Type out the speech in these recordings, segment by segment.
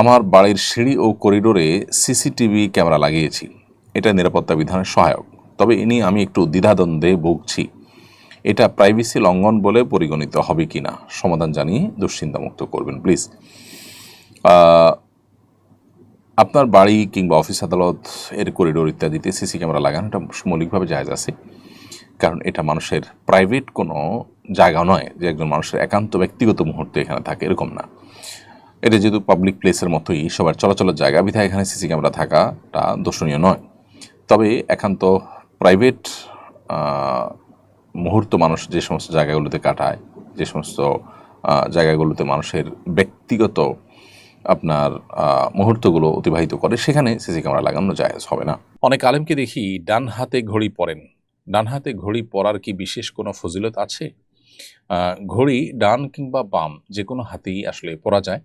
আমার বাড়ির সিঁড়ি ও করিডোরে সিসিটিভি ক্যামেরা লাগিয়েছি। এটা নিরাপত্তা বিধানের সহায়ক। তবে ইনি আমি একটু দ্বিধাদ্বন্দ্বে ভুগছি। এটা প্রাইভেসি লঙ্ঘন বলে পরিগণিত হবে কি না সমাধান জানিয়ে দুশ্চিন্তামুক্ত করবেন, প্লিজ। আপনার বাড়ি কিংবা অফিস আদালত এর করিডোর ইত্যাদিতে সিসি ক্যামেরা লাগানোটা মৌলিকভাবে জায়জ আছে। কারণ এটা মানুষের প্রাইভেট কোনো জায়গা নয় যে একজন মানুষের একান্ত ব্যক্তিগত মুহূর্তে এখানে থাকে, এরকম না। এটা যেহেতু পাবলিক প্লেসের মতোই সবার চলাচলের জায়গা, বিধায় এখানে সিসি ক্যামেরা থাকাটা দর্শনীয় নয়। তবে একান্ত প্রাইভেট মুহূর্ত মানুষ যে সমস্ত জায়গাগুলোতে কাটায়, যে সমস্ত জায়গাগুলোতে মানুষের ব্যক্তিগত আপনার মুহূর্তগুলো অতিবাহিত করে, সেখানে সিসি ক্যামেরা লাগানো যায় হবে না। অনেক আলেমকে দেখি ডান হাতে ঘড়ি পরেন। ডান হাতে ঘড়ি পরার কি বিশেষ কোনো ফজিলত আছে? ঘড়ি ডান কিংবা বাম, যে কোনো হাতেই আসলে পরা যায়।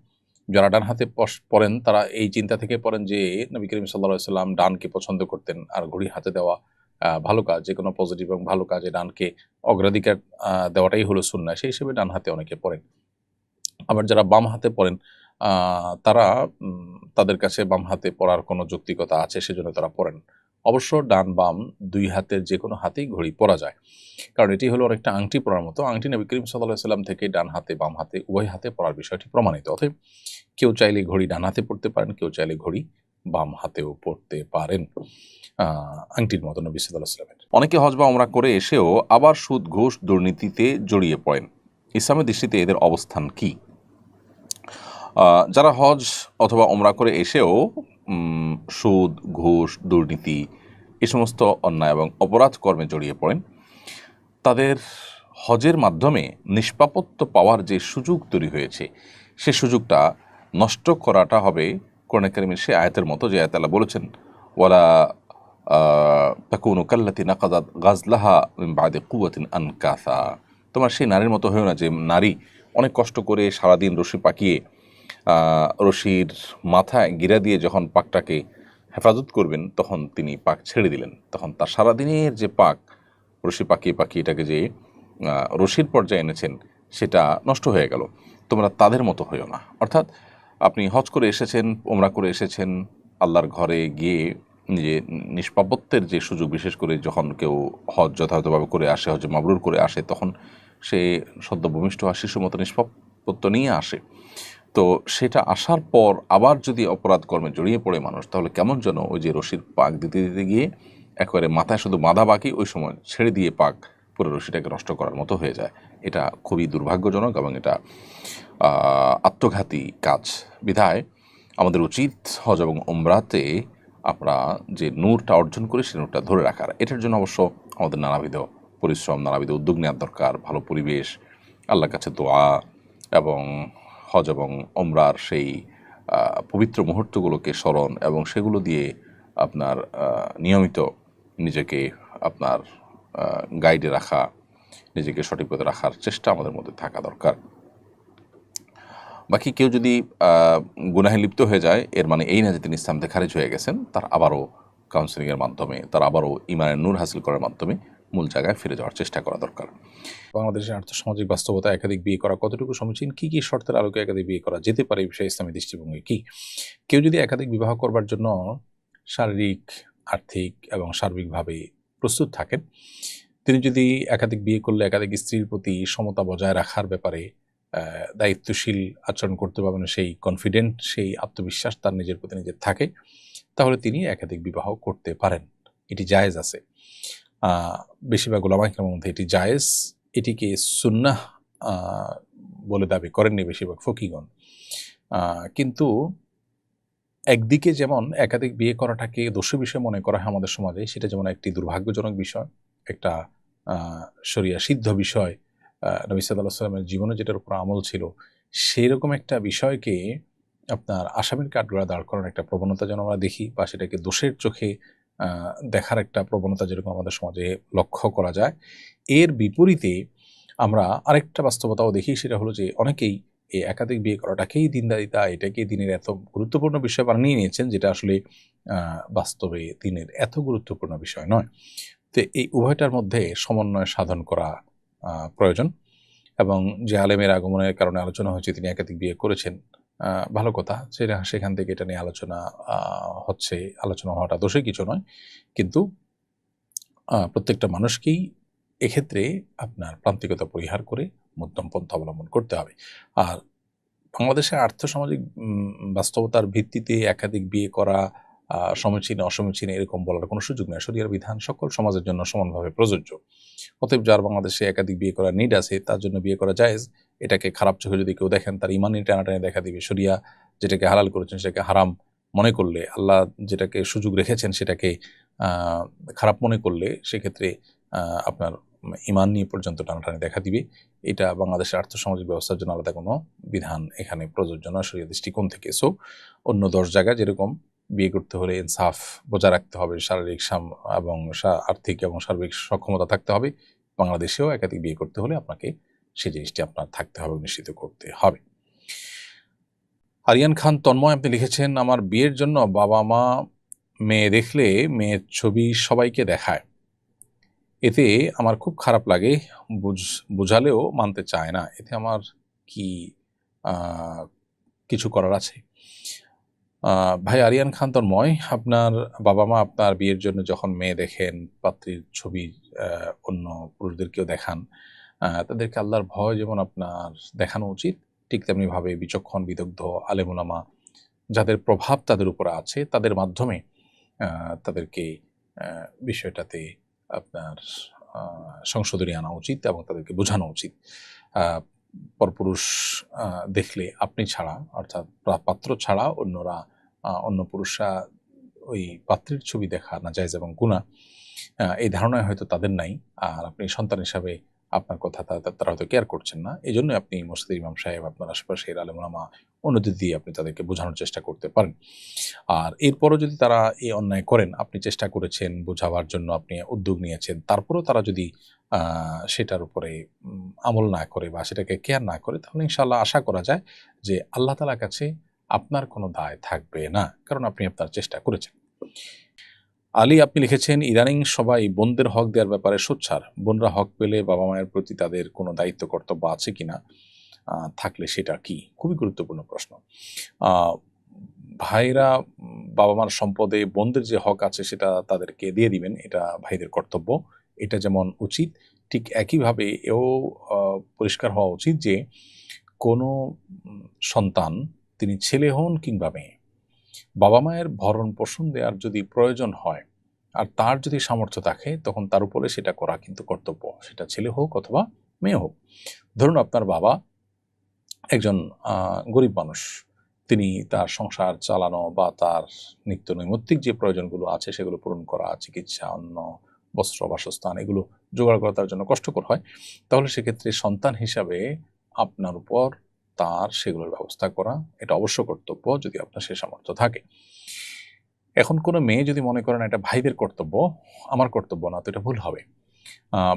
যারা ডান হাতে পরেন তারা এই চিন্তা থেকে পড়েন যে নবী করিম সাল্লা সাল্লাম ডানকে পছন্দ করতেন আর ঘড়ি হাতে দেওয়া ভালো কাজ, যে কোনো পজিটিভ এবং ভালো কাজে ডানকে অগ্রাধিকার দেওয়াটাই হলো সুন্না সেই হিসেবে ডান হাতে অনেকে পড়েন। আবার যারা বাম হাতে পড়েন তারা তাদের কাছে বাম হাতে পড়ার কোনো যৌক্তিকতা আছে, সেজন্য তারা পড়েন। অবশ্য ডান বাম দুই হাতের যে কোনো হাতেই ঘড়ি পরা যায়। কারণ এটি হলো অনেকটা আংটি পরার মতো। আংটি নবী করিম সাল্লাহ সাল্লাম থেকে ডান হাতে, বাম হাতে, উভয় হাতে পরার বিষয়টি প্রমাণিত। অতএব কেউ চাইলে ঘড়ি ডান হাতে পড়তে পারেন, কেউ চাইলে ঘড়ি বাম হাতেও পড়তে পারেন। আংটির মতো নবী সাল্লাহ সাল্লামের। অনেকে হজ বা ওমরা করে এসেও আবার সুদ, ঘোষ, দুর্নীতিতে জড়িয়ে পড়েন। ইসলামের দৃষ্টিতে এদের অবস্থান কি? যারা হজ অথবা ওমরা করে এসেও সুদ, ঘুষ, দুর্নীতি, এ সমস্ত অন্যায় এবং অপরাধ কর্মে জড়িয়ে পড়েন। তাদের হজের মাধ্যমে নিষ্পাপত্য পাওয়ার যে সুযোগ তৈরি হয়েছে, সে সুযোগটা নষ্ট করাটা হবে কোরআন কারিমের সে আয়াতের মতো যে আয়াত আল্লাহ বলেছেন তাকুনু কাল্লাতি নাকাদাত গাজলাহা বাদে কুয়াতিন আনকাসা। তোমার সেই নারীর মতো হয়েও না যে নারী অনেক কষ্ট করে সারাদিন রশি পাকিয়ে রশির মাথায় গিরা দিয়ে যখন পাকটাকে হেফাজত করবেন, তখন তিনি পাক ছেড়ে দিলেন। তখন তার সারাদিনের যে পাক, রশি পাকিয়ে পাকিয়ে এটাকে যে রশির পর্যায়ে এনেছেন, সেটা নষ্ট হয়ে গেল। তোমরা তাদের মতো হইও না। অর্থাৎ আপনি হজ করে এসেছেন ওমরা করে এসেছেন, আল্লাহর ঘরে গিয়ে যে নিষ্পাপত্যের যে সুযোগ, বিশেষ করে যখন কেউ হজ যথাযথভাবে করে আসে, হজ মাবরুর করে আসে, তখন সে সদ্য ভূমিষ্ঠ আর শিশুর মতো নিষ্পাপত্য নিয়ে আসে। তো সেটা আসার পর আবার যদি অপরাধ কর্মে জড়িয়ে পড়ে মানুষ, তাহলে কেমন যেন ওই যে রশির পাক দিতে দিতে গিয়ে একবারে মাথায় শুধু বাঁধা বাকি, ওই সময় ছেড়ে দিয়ে পাক পুরো রশিটাকে নষ্ট করার মতো হয়ে যায়। এটা খুবই দুর্ভাগ্যজনক এবং এটা আত্মঘাতী কাজ। বিধায় আমাদের উচিত হজ এবং ওমরাতে আমরা যে নূরটা অর্জন করি, সেই নূরটা ধরে রাখার। এটার জন্য অবশ্য আমাদের নানাবিধ পরিশ্রম, নানাবিধ উদ্যোগ নেওয়ার দরকার, ভালো পরিবেশ, আল্লাহর কাছে দোয়া এবং হজ এবং ওমরার সেই পবিত্র মুহূর্তগুলোকে স্মরণ এবং সেগুলো দিয়ে আপনার নিয়মিত নিজেকে আপনার গাইডে রাখা, নিজেকে সঠিক পথে রাখার চেষ্টা আমাদের মধ্যে থাকা দরকার। বাকি কেউ যদি গুনাহে লিপ্ত হয়ে যায়, এর মানে এই না যে তিনি ইসলাম থেকে খারিজ হয়ে গেছেন, তার আবারও কাউন্সিলিংয়ের মাধ্যমে, তার আবারও ইমানের নূর হাসিল করার মাধ্যমে মূল জায়গায় ফিরে যাওয়ার চেষ্টা করা দরকার। বাংলাদেশের আর্থসামাজিক বাস্তবতা একাধিক বিয়ে করা কতটুকু সমীচীন? কী কী শর্তের আলোকে একাধিক বিয়ে করা যেতে পারে বিষয়ে ইসলামী দৃষ্টিভঙ্গি কি? কেউ যদি একাধিক বিবাহ করবার জন্য শারীরিক, আর্থিক এবং সার্বিকভাবে প্রস্তুত থাকেন, তিনি যদি একাধিক বিয়ে করলে একাধিক স্ত্রীর প্রতি সমতা বজায় রাখার ব্যাপারে দায়িত্বশীল আচরণ করতে পারবেন সেই কনফিডেন্ট সেই আত্মবিশ্বাস তার নিজের প্রতি নিজের থাকে, তাহলে তিনি একাধিক বিবাহ করতে পারেন। এটি জায়েজ আছে। বেশিরভাগ ওলামাইকের মধ্যে এটি জায়েজ। এটিকে সুন্নাহ বলে দাবি করেননি বেশিরভাগ ফকিগণ। কিন্তু একদিকে যেমন একাধিক বিয়ে করাটাকে দোষী বিষয় মনে করা হয় আমাদের সমাজে, সেটা যেমন একটি দুর্ভাগ্যজনক বিষয়, একটা শরিয়া সিদ্ধ বিষয় নবী সাল্লাহ সাল্লামের জীবনে যেটার উপর আমল ছিল সেই রকম একটা বিষয়কে আপনার আসামির কাঠগড়া দাঁড় করার একটা প্রবণতা যেন আমরা দেখি, বা সেটাকে দোষের চোখে দেখার একটা প্রবণতা যেরকম আমাদের সমাজে লক্ষ্য করা যায়। এর বিপরীতে আমরা আরেকটা বাস্তবতাও দেখি, সেটা হলো যে অনেকেই এই একাধিক বিয়ে করাটাকেই দিনদারিতা এটাকে দিনের এত গুরুত্বপূর্ণ বিষয় বানিয়ে নিয়েছেন, যেটা আসলে বাস্তবে দিনের এত গুরুত্বপূর্ণ বিষয় নয়। তো এই উভয়টার মধ্যে সমন্বয় সাধন করা প্রয়োজন এবং যে আলেমের আগমনের কারণে আলোচনা হয়েছে, তিনি একাধিক বিয়ে করেছেন ভালো কথা। সেটা সেখান থেকে এটা নিয়ে আলোচনা হচ্ছে, আলোচনা হওয়াটা দোষে কিছু নয়। কিন্তু প্রত্যেকটা মানুষকেই এক্ষেত্রে আপনার প্রান্তিকতা পরিহার করে মধ্যম পন্থা অবলম্বন করতে হবে। আর বাংলাদেশের আর্থসামাজিক বাস্তবতার ভিত্তিতে একাধিক বিয়ে করা সমীচীন, অসমীচীন এরকম বলার কোনো সুযোগ নেই। শরিয়ার বিধান সকল সমাজের জন্য সমানভাবে প্রযোজ্য। অতএব যার বাংলাদেশে একাধিক বিয়ে করার নিড আছে, তার জন্য বিয়ে করা জায়েজ। এটাকে খারাপ চোখে যদি কেউ দেখেন, তার ইমানি টানাটানি দেখা দিবে। সরিয়া যেটাকে হালাল করেছেন, সেটাকে হারাম মনে করলে, আল্লাহ যেটাকে সুযোগ রেখেছেন, সেটাকে খারাপ মনে করলে, সেক্ষেত্রে আপনার ইমান নিয়ে পর্যন্ত টানাটানি দেখা দিবে। এটা বাংলাদেশের আর্থসামাজিক ব্যবস্থার জন্য আলাদা কোনো বিধান এখানে প্রযোজ্য নয়, শরীয় দৃষ্টিকোণ থেকে। সো অন্য দশ জায়গায় যেরকম বিয়ে করতে হলে ইনসাফ বজায় রাখতে হবে, শারীরিক সাম- এবং আর্থিক এবং সার্বিক সক্ষমতা থাকতে হবে, বাংলাদেশেও একাধিক বিয়ে করতে হলে আপনাকে সেই জিনিসটি আপনার থাকতে হবে, নিশ্চিত করতে হবে। আরিয়ান খান তন্ময়, আপনি লিখেছেন, আমার বিয়ের জন্য বাবা মা মেয়ে দেখলে মেয়ের ছবি সবাইকে দেখায়। এতে আমার খুব খারাপ লাগে, বুঝ- বুঝালেও মানতে চায় না। এতে আমার কি কিছু করার আছে? ভাই আরিয়ান খান তন্ময়, আপনার বাবা মা আপনার বিয়ের জন্য যখন মেয়ে দেখেন, পাত্রীর ছবি অন্য পুরুষদেরকেও দেখান তাদেরকে আল্লাহর ভয় যেমন আপনার দেখানো উচিত, ঠিক তেমনিভাবে বিচক্ষণ, বিদগ্ধ, আলেমুলামা যাদের প্রভাব তাদের উপর আছে, তাদের মাধ্যমে তাদেরকে বিষয়টাতে আপনার সংশোধনী আনা উচিত এবং তাদেরকে বোঝানো উচিত। পরপুরুষ দেখলে আপনি ছাড়া, অর্থাৎ পাত্র ছাড়া অন্যরা অন্য পুরুষরা ওই পাত্রের ছবি দেখা না যায় এবং গুণা এই ধারণায় হয়তো তাদের নাই। আর আপনি সন্তান হিসাবে আপনার কথা তারা হয়তো কেয়ার করছেন না। এই জন্য আপনি মসজিদ ইমাম সাহেব, আপনার আশেপাশের আলেমুলামা অন্যদের দিয়ে আপনি তাদেরকে বোঝানোর চেষ্টা করতে পারেন। আর এরপরও যদি তারা এই অন্যায় করেন, আপনি চেষ্টা করেছেন বোঝাবার জন্য আপনি উদ্যোগ নিয়েছেন, তারপরেও তারা যদি সেটার উপরে আমল না করে বা সেটাকে কেয়ার না করে, তাহলে ইনশাল্লাহ আশা করা যায় যে আল্লাহ তালার কাছে আপনার কোনো দায় থাকবে না, কারণ আপনি আপনার চেষ্টা করেছেন। আলী আপনি লিখেছেন ইদানিং সবাই বোনদের হক দেওয়ার ব্যাপারে সোচ্ছার বোনরা হক পেলে বাবা মায়ের প্রতি তাদের কোনো দায়িত্ব কর্তব্য আছে কিনা? আহ, থাকলে সেটা কি? খুবই গুরুত্বপূর্ণ প্রশ্ন। ভাইরা বাবা মার সম্পদে বোনদের যে হক আছে সেটা তাদেরকে দিয়ে দিবেন এটা ভাইদের কর্তব্য। এটা যেমন উচিত ঠিক একইভাবে এও পরিষ্কার হওয়া উচিত যে কোনো সন্তান তিনি ছেলে হন কিংবা মেয়ে বাবা মায়ের ভরণ পোষণ দেওয়ার যদি প্রয়োজন হয়, আর তার যদি সামর্থ্য থাকে, তখন তার উপরে সেটা করা কিন্তু কর্তব্য। সেটা ছেলে হোক অথবা মেয়ে হোক। ধরুন আপনার বাবা একজন গরিব মানুষ। তিনি তার সংসার চালানো বা তার নিত্য নৈমিত্তিক যে প্রয়োজনগুলো আছে, সেগুলো পূরণ করা, চিকিৎসা অন্য বস্ত্র, বাসস্থান, এগুলো জোগাড় করা তার জন্য কষ্টকর হয়। তাহলে সেক্ষেত্রে সন্তান হিসাবে আপনার উপর তার সেগুলোর ব্যবস্থা করা, এটা অবশ্য কর্তব্য যদি আপনার সে সামর্থ্য থাকে। এখন কোনো মেয়ে যদি মনে করেন এটা ভাইদের কর্তব্য, আমার কর্তব্য না, তো এটা ভুল হবে।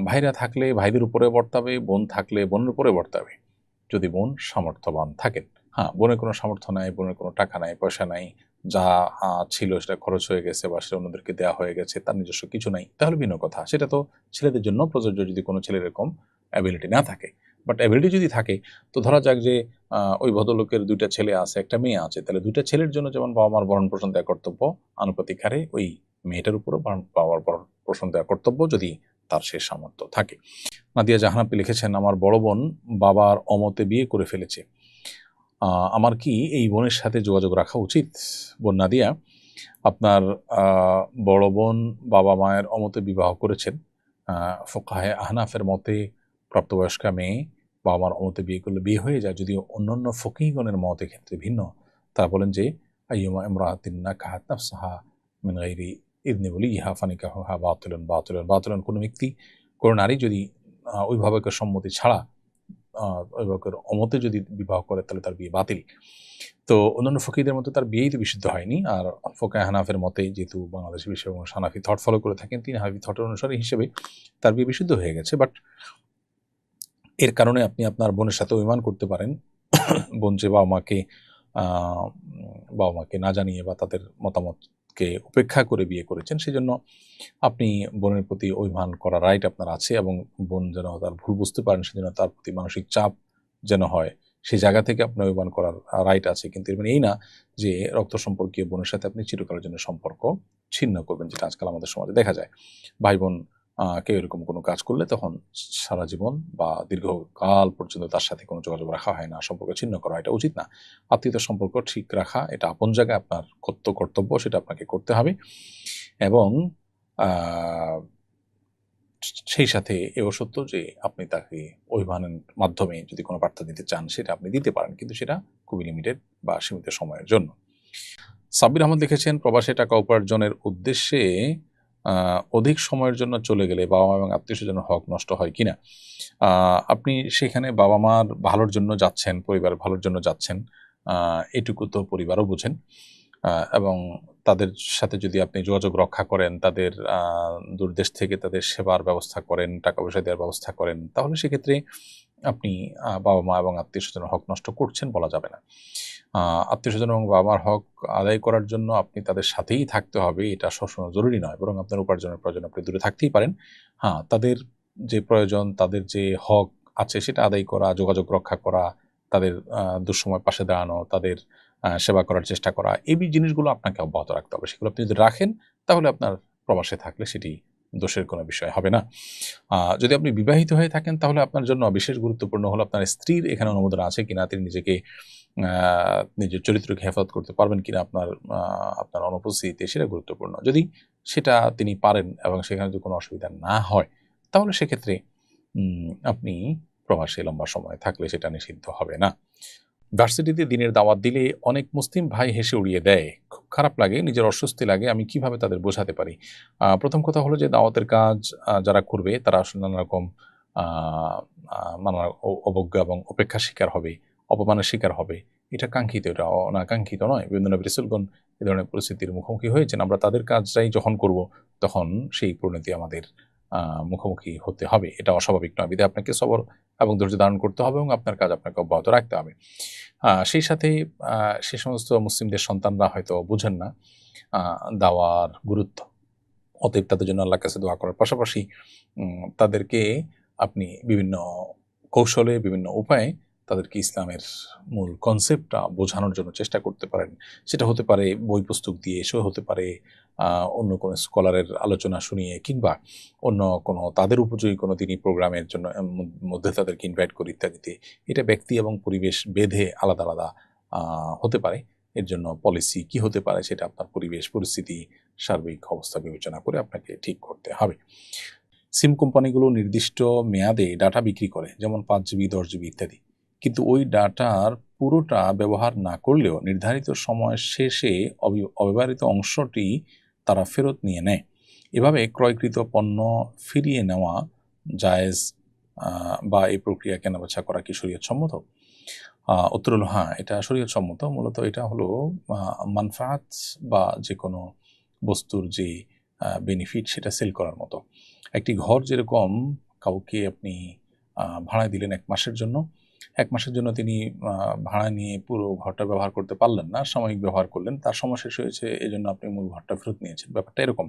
ভাইরা থাকলে ভাইদের উপরে বর্তাবে, বোন থাকলে বোনের উপরে বর্তাবে। যদি বোন সামর্থ্যবান থাকেন হ্যাঁ বোনের কোনো সামর্থ্য নাই, বোনের কোনো টাকা নাই, পয়সা নাই, যা ছিল সেটা খরচ হয়ে গেছে বা সেটা অন্যদেরকে দেওয়া হয়ে গেছে, তার নিজস্ব কিছু নাই, তাহলে ভিন্ন কথা। সেটা তো ছেলেদের জন্য প্রযোজ্য যদি কোনো ছেলের এরকম অ্যাবিলিটি না থাকে। বাট অ্যাবিলিটি যদি থাকে, তো ধরা যাক যে ওই ভদ্রলোকের দুইটা ছেলে আছে, একটা মেয়ে আছে, তাহলে দুইটা ছেলের জন্য যেমন বাবা মার ভরণ পোষণ দেওয়া কর্তব্য, আনুপাতিক হারে ওই মেয়েটার উপরও বাবার ভরণ পোষণ দেওয়া কর্তব্য যদি তার সে সামর্থ্য থাকে। নাদিয়া জাহানাপি লিখেছেন, আমার বড় বোন বাবার অমতে বিয়ে করে ফেলেছে। আমার কি এই বোনের সাথে যোগাযোগ রাখা উচিত? বোন নাদিয়া, আপনার বড় বোন বাবা মায়ের অমতে বিবাহ করেছেন। ফোকাহে আহনাফের মতে প্রাপ্তবয়স্কা মেয়ে বাবা অমতে বিয়ে করলে বিয়ে হয়ে যায়, যদিও অন্যান্য ফকিগণের মতের ক্ষেত্রে ভিন্ন। তারা বলেন যে, আইয়ুমা ইমরাতিন নাকাহাত নাফসাহা মিন গাইরি ইদনে বলি ইহা ফানিকাহা বাতুলন বাতুলন বাতুলন। কোনো ব্যক্তি, কোনো নারী যদি অভিভাবকের সম্মতি ছাড়া অভিভাবকের অমতে যদি বিবাহ করে, তাহলে তার বিয়ে বাতিল। তো অন্যান্য ফকিদের মতো তার বিয়েই তো বিশুদ্ধ হয়নি। আর ফোকা হানাফের মতে যেহেতু বাংলাদেশি বিশ্ব এবং হানাফি থট ফলো করে থাকেন, তিনি হানাফি থটের অনুসারী হিসেবে তার বিয়ে বিশুদ্ধ হয়ে গেছে। বাট এর কারণে আপনি আপনার বোনের সাথে অভিমান করতে পারেন। বোন যে বাবা মাকে বাবা মাকে না জানিয়ে বা তাদের মতামতকে উপেক্ষা করে বিয়ে করেছেন, সেজন্য আপনি বোনের প্রতি অভিমান করার রাইট আপনার আছে এবং বোন যেন তার ভুল বুঝতে পারেন, সেজন্য তার প্রতি মানসিক চাপ যেন হয় সেই জায়গা থেকে আপনার অভিমান করার রাইট আছে। কিন্তু এর মানে এই না যে রক্ত সম্পর্কীয় বোনের সাথে আপনি চিরকালের জন্য সম্পর্ক ছিন্ন করবেন, যেটা আজকাল আমাদের সমাজে দেখা যায়। ভাই বোন কেউ এরকম কোনো কাজ করলে তখন সারা জীবন বা দীর্ঘকাল পর্যন্ত তার সাথে কোনো যোগাযোগ রাখা হয় না, সম্পর্ক ছিন্ন করা, এটা উচিত না। আত্মীয়তার সম্পর্ক ঠিক রাখা, এটা আপন জায়গায় আপনার কর্ত, কর্তব্য, সেটা আপনাকে করতে হবে। এবং সেই সাথে এও সত্য যে আপনি তাকে অভিমানের মাধ্যমে যদি কোনো বার্তা দিতে চান, সেটা আপনি দিতে পারেন, কিন্তু সেটা খুবই লিমিটেড বা সীমিত সময়ের জন্য। সাব্বির আহমদ লিখেছেন, প্রবাসে টাকা উপার্জনের উদ্দেশ্যে অধিক সময়ের জন্য চলে গেলে বাবা মা এবং আত্মীয় স্বজনের হক নষ্ট হয় কিনা? আহ, আপনি সেখানে বাবা মার ভালোর জন্য যাচ্ছেন পরিবারের ভালোর জন্য যাচ্ছেন এটুকু তো পরিবারও বুঝেন। এবং তাদের সাথে যদি আপনি যোগাযোগ রক্ষা করেন তাদের দূরদেশ থেকে তাদের সেবার ব্যবস্থা করেন টাকা পয়সা দেওয়ার ব্যবস্থা করেন তাহলে সেক্ষেত্রে আপনি বাবা মা এবং আত্মীয় স্বজনের হক নষ্ট করছেন বলা যাবে না। আত্মীয় স্বজন এবং বাবা মার হক আদায় করার জন্য আপনি তাদের সাথেই থাকতে হবে, এটা সবসময় জরুরি নয়, বরং আপনার উপার্জনের প্রয়োজন, আপনি দূরে থাকতেই পারেন। হ্যাঁ তাদের যে প্রয়োজন, তাদের যে হক আছে, সেটা আদায় করা, যোগাযোগ রক্ষা করা, তাদের দুঃসময় পাশে দাঁড়ানো, তাদের সেবা করার চেষ্টা করা, এই জিনিসগুলো আপনাকে অব্যাহত রাখতে হবে। সেগুলো আপনি যদি রাখেন, তাহলে আপনার প্রবাসে থাকলে সেটি দোষের কোনো বিষয় হবে না। যদি আপনি বিবাহিত হয়ে থাকেন, তাহলে আপনার জন্য বিশেষ গুরুত্বপূর্ণ হলো আপনার স্ত্রীর এখানে অনুমোদন আছে কিনা, তিনি নিজেকে নিজের চরিত্রকে হেফাজত করতে পারবেন কিনা আপনার আপনার অনুপস্থিতিতে, সেটা গুরুত্বপূর্ণ। যদি সেটা তিনি পারেন এবং সেখানে যদি কোনো অসুবিধা না হয়, তাহলে সেক্ষেত্রে আপনি প্রবাসে লম্বা সময় থাকলে সেটা নিষিদ্ধ হবে না। ভার্সিটিতে দিনের দাওয়াত দিলে অনেক মুসলিম ভাই হেসে উড়িয়ে দেয়। খুব খারাপ লাগে, নিজের অস্বস্তি লাগে, আমি কীভাবে তাদের বোঝাতে পারি? প্রথম কথা হলো যে দাওয়াতের কাজ যারা করবে তারা আসলে নানা রকম নানা অবজ্ঞা এবং অপেক্ষার শিকার হবে, অপমানের শিকার হবে। এটা কাঙ্ক্ষিত, এটা অনাকাঙ্ক্ষিত নয়। বিভিন্ন নবী রাসূলগণ এ ধরনের পরিস্থিতির মুখোমুখি হয়েছেন। আমরা তাদের কাজটাই যখন করব, তখন সেই পরিণতি আমাদের মুখোমুখি হতে হবে। এটা অস্বাভাবিক নয়। বিধে আপনাকে সবর এবং ধৈর্য ধারণ করতে হবে এবং আপনার কাজ আপনাকে অব্যাহত রাখতে হবে। সেই সাথে সে সমস্ত মুসলিমদের সন্তানরা হয়তো বুঝেন না দাওয়ার গুরুত্ব। অতএব তাদের জন্য আল্লাহ কাছে দোয়া করার পাশাপাশি তাদেরকে আপনি বিভিন্ন কৌশলে, বিভিন্ন উপায়ে তাদেরকে ইসলামের মূল কনসেপ্টটা বোঝানোর জন্য চেষ্টা করতে পারেন। সেটা হতে পারে বই পুস্তক দিয়ে সেও হতে পারে অন্য কোনো স্কলারের আলোচনা শুনিয়ে কিংবা অন্য কোনো তাদের উপযোগী কোনো তিনি প্রোগ্রামের জন্য মধ্যে তাদেরকে ইনভাইট করি ইত্যাদিতে। এটা ব্যক্তি এবং পরিবেশ বেঁধে আলাদা আলাদা হতে পারে। এর জন্য পলিসি কি হতে পারে সেটা আপনার পরিবেশ, পরিস্থিতি, সার্বিক অবস্থা বিবেচনা করে আপনাকে ঠিক করতে হবে। সিম কোম্পানিগুলো নির্দিষ্ট মেয়াদে ডাটা বিক্রি করে, যেমন পাঁচ জিবি দশ জিবি ইত্যাদি। কিন্তু ওই ডাটার পুরোটা ব্যবহার না করলেও নির্ধারিত সময় শেষে অবি- অব্যবহৃত অংশটি তারা ফেরত নিয়ে নেয়। এভাবে ক্রয়কৃত পণ্য ফিরিয়ে নেওয়া জায়েজ বা এই প্রক্রিয়া কেনাবেচা করা কি শরীয়ত সম্মত উত্তর হলো হ্যাঁ এটা শরীয়ত সম্মত মূলত এটা হলো মানফাত বা যে কোনো বস্তুর যে বেনিফিট সেটা সেল করার মতো। একটি ঘর যেরকম কাউকে আপনি ভাড়ায় দিলেন এক মাসের জন্য এক মাসের জন্য তিনি ভাড়া নিয়ে পুরো ঘরটা ব্যবহার করতে পারলেন না, সাময়িক ব্যবহার করলেন। তার সময় শেষ হয়েছে এই জন্য আপনি মূল ঘরটা ফেরত নিয়েছেন। ব্যাপারটা এরকম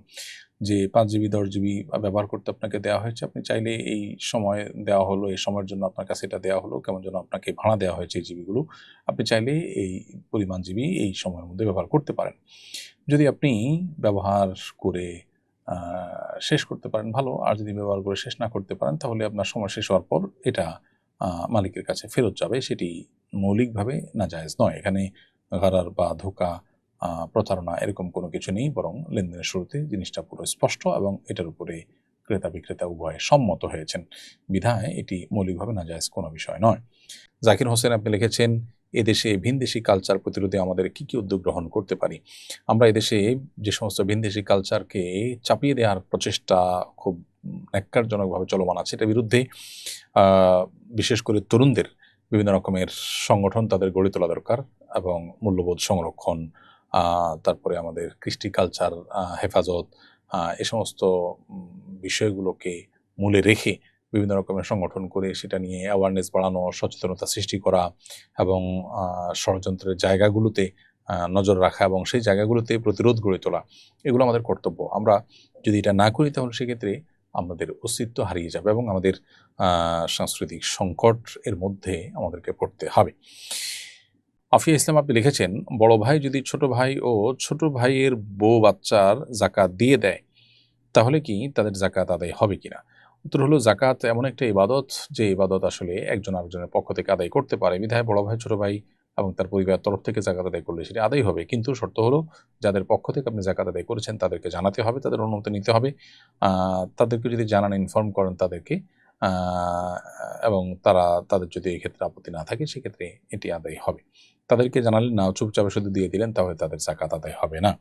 যে, পাঁচ জিবি, দশ জিবি ব্যবহার করতে আপনাকে দেওয়া হয়েছে, আপনি চাইলে এই সময় দেওয়া হলো, এই সময়ের জন্য আপনার কাছে এটা দেওয়া হলো, কেমন যেন আপনাকে ভাড়া দেওয়া হয়েছে এই জিবিগুলো, আপনি চাইলে এই পরিমাণ জিবি এই সময়ের মধ্যে ব্যবহার করতে পারেন। যদি আপনি ব্যবহার করে শেষ করতে পারেন, ভালো, আর যদি ব্যবহার করে শেষ না করতে পারেন, তাহলে আপনার সময় শেষ হওয়ার পর এটা মালিকের কাছে ফেরত যাবে, সেটি মৌলিকভাবে নাজায়েজ নয়। এখানে গারার বা ধোকা প্রতারণা এরকম কোনো কিছু নেই, বরং লেনদেনের শুরুতে জিনিসটা পুরো স্পষ্ট এবং এটার উপরে ক্রেতা বিক্রেতা উভয়ে সম্মত হয়েছেন। বিধায় এটি মৌলিকভাবে নাজায়েজ কোনো বিষয় নয়। জাকির হোসেন, আপনি লিখেছেন, এদেশে ভিনদেশি কালচার প্রতিরোধে আমাদের কি কি উদ্যোগ গ্রহণ করতে পারি? আমরা এদেশে যে সমস্ত ভিনদেশি কালচারকে চাপিয়ে দেওয়ার প্রচেষ্টা খুব ন্যাক্কারজনকভাবে চলমান আছে। এটার বিরুদ্ধে বিশেষ করে তরুণদের বিভিন্ন রকমের সংগঠন তাদের গড়ে তোলা দরকার এবং মূল্যবোধ সংরক্ষণ তারপরে আমাদের কৃষ্টি কালচার হেফাজত এ সমস্ত বিষয়গুলোকে মূলে রেখে বিভিন্ন রকমের সংগঠন করে সেটা নিয়ে অ্যাওয়ারনেস বাড়ানো, সচেতনতা সৃষ্টি করা এবং ষড়যন্ত্রের জায়গাগুলোতে নজর রাখা এবং সেই জায়গাগুলোতে প্রতিরোধ গড়ে তোলা, এগুলো আমাদের কর্তব্য। আমরা যদি এটা না করি তাহলে সেক্ষেত্রে আমাদের অস্তিত্ব হারিয়ে যাবে এবং আমাদের সাংস্কৃতিক সংকট এর মধ্যে আমাদেরকে পড়তে হবে। আফিয়া ইসলাম আপনি লিখেছেন, বড় ভাই যদি ছোট ভাই ও ছোট ভাইয়ের বউ বাচ্চার জাকাত দিয়ে দেয়, তাহলে কি তাদের জাকাত আদায় হবে কিনা? উত্তর হলো, জাকাত এমন একটা ইবাদত যে ইবাদত আসলে একজন আরেকজনের পক্ষ থেকে আদায় করতে পারে। বিধায় বড় ভাই, ছোট ভাই এবং তার পরিবার তরফ থেকে জাকাত আদায় করলে সেটা আদায় হবে। কিন্তু শর্ত হলো, যাদের পক্ষ থেকে আপনি জাকাত আদায় করেছেন, তাদেরকে জানাতে হবে, তাদের অনুমতি নিতে হবে। তাদেরকে যদি জানান ইনফর্ম করেন তাদেরকে এবং তারা, তাদের যদি এই ক্ষেত্রে আপত্তি না থাকে, সেক্ষেত্রে এটি আদায় হবে। তাদেরকে জানালেন না, চুপচাপে শুধু দিয়ে দিলেন, তাহলে তাদের জাকাত আদায় হবে না।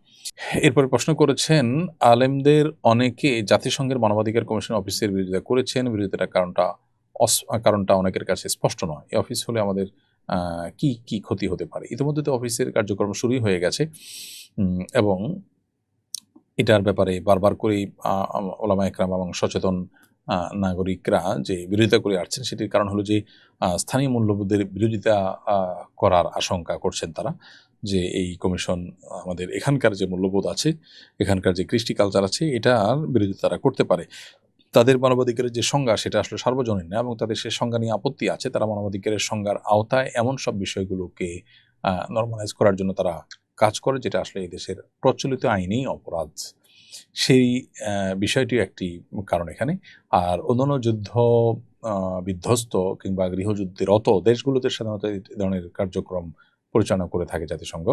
এরপরে প্রশ্ন করেছেন, আলেমদের অনেকে জাতিসংঘের মানবাধিকার কমিশন অফিসের বিরোধিতা করেছেন। বিরোধিতার কারণটা কারণটা অনেকের কাছে স্পষ্ট নয়। এই অফিস হলে আমাদের কি কি ক্ষতি হতে পারে? ইতিমধ্যে তো অফিসের কার্যক্রম শুরুই হয়ে গেছে। এবং এটার ব্যাপারে বারবার আম- ওলামা একরাম এবং সচেতন নাগরিকরা যে বিরোধিতা করে আসছেন, সেটির কারণ হলো যে স্থানীয় মূল্যবোধের বিরোধিতা করার আশঙ্কা করছেন তারা যে এই কমিশন, আমাদের এখানকার যে মূল্যবোধ আছে, এখানকার যে কৃষ্টি কালচার আছে, এটার বিরোধিতা তারা করতে পারে। তাদের মানবাধিকারের যে সংজ্ঞা, সেটা আসলে সার্বজনীন না এবং তাদের সে সংজ্ঞা নিয়ে আপত্তি আছে, তারা মানবাধিকারের সংজ্ঞার আওতায় এমন সব বিষয়গুলোকে নর্মালাইজ করার জন্য তারা কাজ করে, যেটা আসলে এই দেশের প্রচলিত আইনেই অপরাধ। সেই বিষয়টি একটি কারণ এখানে। আর অন্যান্য যুদ্ধ বিধ্বস্ত কিংবা গৃহযুদ্ধেরত দেশগুলোতে সাধারণত এই ধরনের কার্যক্রম পরিচালনা করে থাকে জাতিসংঘ।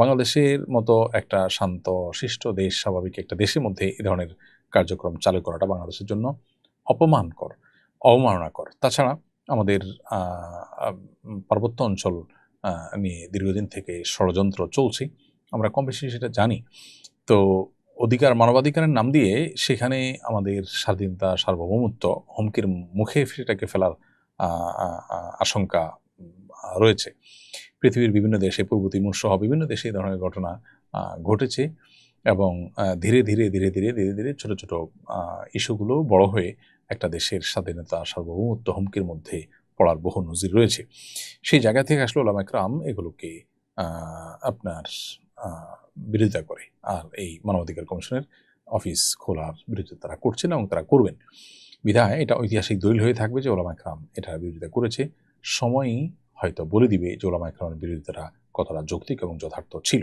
বাংলাদেশের মতো একটা শান্ত, শিষ্ট দেশ, স্বাভাবিক একটা দেশের মধ্যে এ ধরনের কার্যক্রম চালু করাটা বাংলাদেশের জন্য অপমানকর, অবমাননাকর। তাছাড়া আমাদের পার্বত্য অঞ্চল নিয়ে দীর্ঘদিন থেকে ষড়যন্ত্র চলছে, আমরা কম বেশি সেটা জানি। তো অধিকার মানবাধিকারের নাম দিয়ে সেখানে আমাদের স্বাধীনতা, সার্বভৌমত্ব, হুমকির মুখে সেটাকে ফেলার আশঙ্কা রয়েছে। পৃথিবীর বিভিন্ন দেশে পূর্ব তিমুর সহ বিভিন্ন দেশে এই ধরনের ঘটনা ঘটেছে। এবং ধীরে ধীরে ধীরে ধীরে ধীরে ধীরে ছোট ছোট ইস্যুগুলো বড় হয়ে একটা দেশের স্বাধীনতা সার্বভৌমত্ব হুমকির মধ্যে পড়ার বহু নজির রয়েছে। সেই জায়গা থেকে আসলে ওলামা একরাম এগুলোকে আপনার বিরোধিতা করে। আর এই মানবাধিকার কমিশনের অফিস খোলার বিরোধিতা তারা করছেন এবং তারা করবেন। বিধায় এটা ঐতিহাসিক দলিল হয়ে থাকবে যে ওলামা একরাম এটার বিরোধিতা করেছে। সময়ই হয়তো বলে দিবে যে ওলামা একরামের বিরোধিতাটা কতটা যৌক্তিক এবং যথার্থ ছিল।